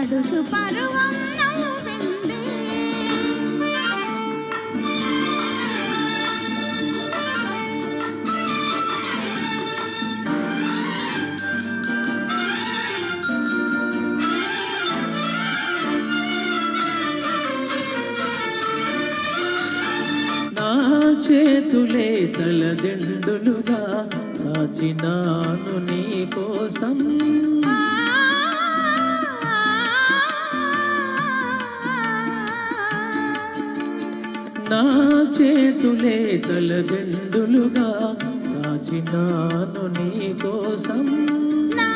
గడుసు పరువం నవ్విందే నా చేతులే తలదిండులుగా సాచినాను నీ కోసం. నా చేతులే తలదిండులుగా సాచినాను నీ కోసం నా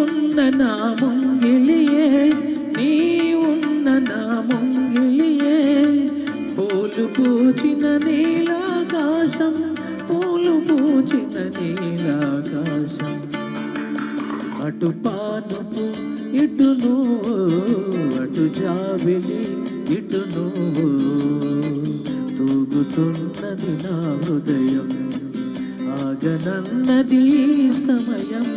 ఉన్న నా ముంగిలియే పూచిన నీలాకాశం పూలు పూచిన నీలాకాశం అటు పానుపు ఇటు నువ్వు అటు జాబిలి ఇటు నువ్వు. తూగుతున్నది నా హృదయం ఆగనన్నది సమయం.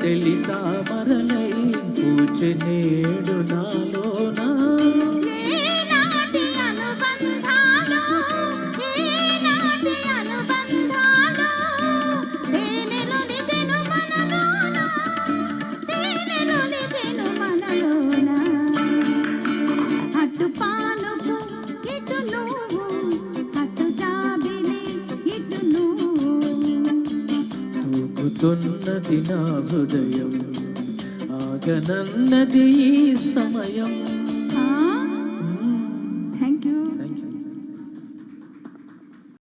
తెలి తామరలై పూచె నేడు నాలో తూగుతున్నది నా హృదయం. ఆగనన్నది ఈ సమయం.